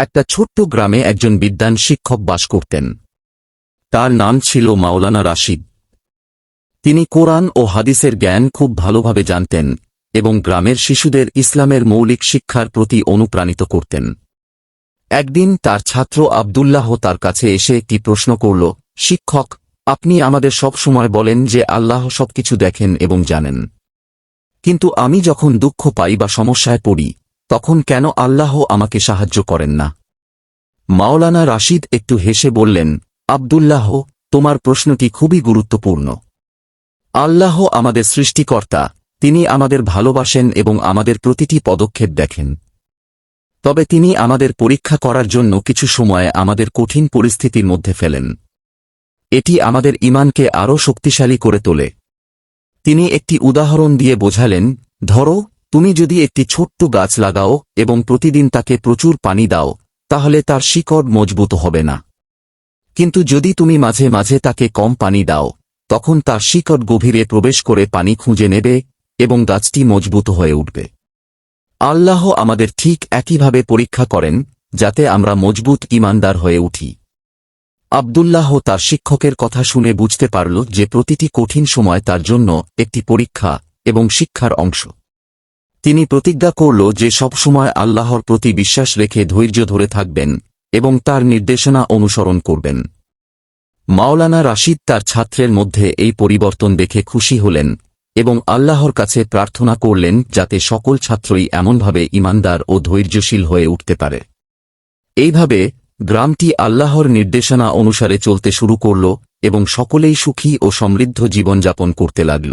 একটা ছোট্ট গ্রামে একজন বিদ্যান শিক্ষক বাস করতেন। তার নাম ছিল মাওলানা রাশিদ। তিনি কোরআন ও হাদিসের জ্ঞান খুব ভালোভাবে জানতেন এবং গ্রামের শিশুদের ইসলামের মৌলিক শিক্ষার প্রতি অনুপ্রাণিত করতেন। একদিন তার ছাত্র আবদুল্লাহ তার কাছে এসে একটি প্রশ্ন করল, শিক্ষক, আপনি আমাদের সব সময় বলেন যে আল্লাহ সবকিছু দেখেন এবং জানেন। কিন্তু আমি যখন দুঃখ পাই বা সমস্যায় পড়ি তখন কেন আল্লাহ আমাকে সাহায্য করেন না? মাওলানা রাশিদ একটু হেসে বললেন, আবদুল্লাহ, তোমার প্রশ্নটি খুবই গুরুত্বপূর্ণ। আল্লাহ আমাদের সৃষ্টিকর্তা, তিনি আমাদের ভালোবাসেন এবং আমাদের প্রতিটি পদক্ষেপ দেখেন। তবে তিনি আমাদের পরীক্ষা করার জন্য কিছু সময় আমাদের কঠিন পরিস্থিতির মধ্যে ফেলেন। এটি আমাদের ইমানকে আরও শক্তিশালী করে তোলে। তিনি একটি উদাহরণ দিয়ে বোঝালেন, ধরো তুমি যদি একটি ছোট্ট গাছ লাগাও এবং প্রতিদিন তাকে প্রচুর পানি দাও, তাহলে তার শিকড় মজবুত হবে না। কিন্তু যদি তুমি মাঝে মাঝে তাকে কম পানি দাও, তখন তার শিকড় গভীরে প্রবেশ করে পানি খুঁজে নেবে এবং গাছটি মজবুত হয়ে উঠবে। আল্লাহ আমাদের ঠিক একইভাবে পরীক্ষা করেন, যাতে আমরা মজবুত ইমানদার হয়ে উঠি। আবদুল্লাহ তার শিক্ষকের কথা শুনে বুঝতে পারল যে প্রতিটি কঠিন সময় তার জন্য একটি পরীক্ষা এবং শিক্ষার অংশ। তিনি প্রতিজ্ঞা করল যে সবসময় আল্লাহর প্রতি বিশ্বাস রেখে ধৈর্য ধরে থাকবেন এবং তার নির্দেশনা অনুসরণ করবেন। মাওলানা রাশিদ তার ছাত্রের মধ্যে এই পরিবর্তন দেখে খুশি হলেন এবং আল্লাহর কাছে প্রার্থনা করলেন যাতে সকল ছাত্রই এমনভাবে ইমানদার ও ধৈর্যশীল হয়ে উঠতে পারে। এইভাবে গ্রামটি আল্লাহর নির্দেশনা অনুসারে চলতে শুরু করল এবং সকলেই সুখী ও সমৃদ্ধ জীবনযাপন করতে লাগল।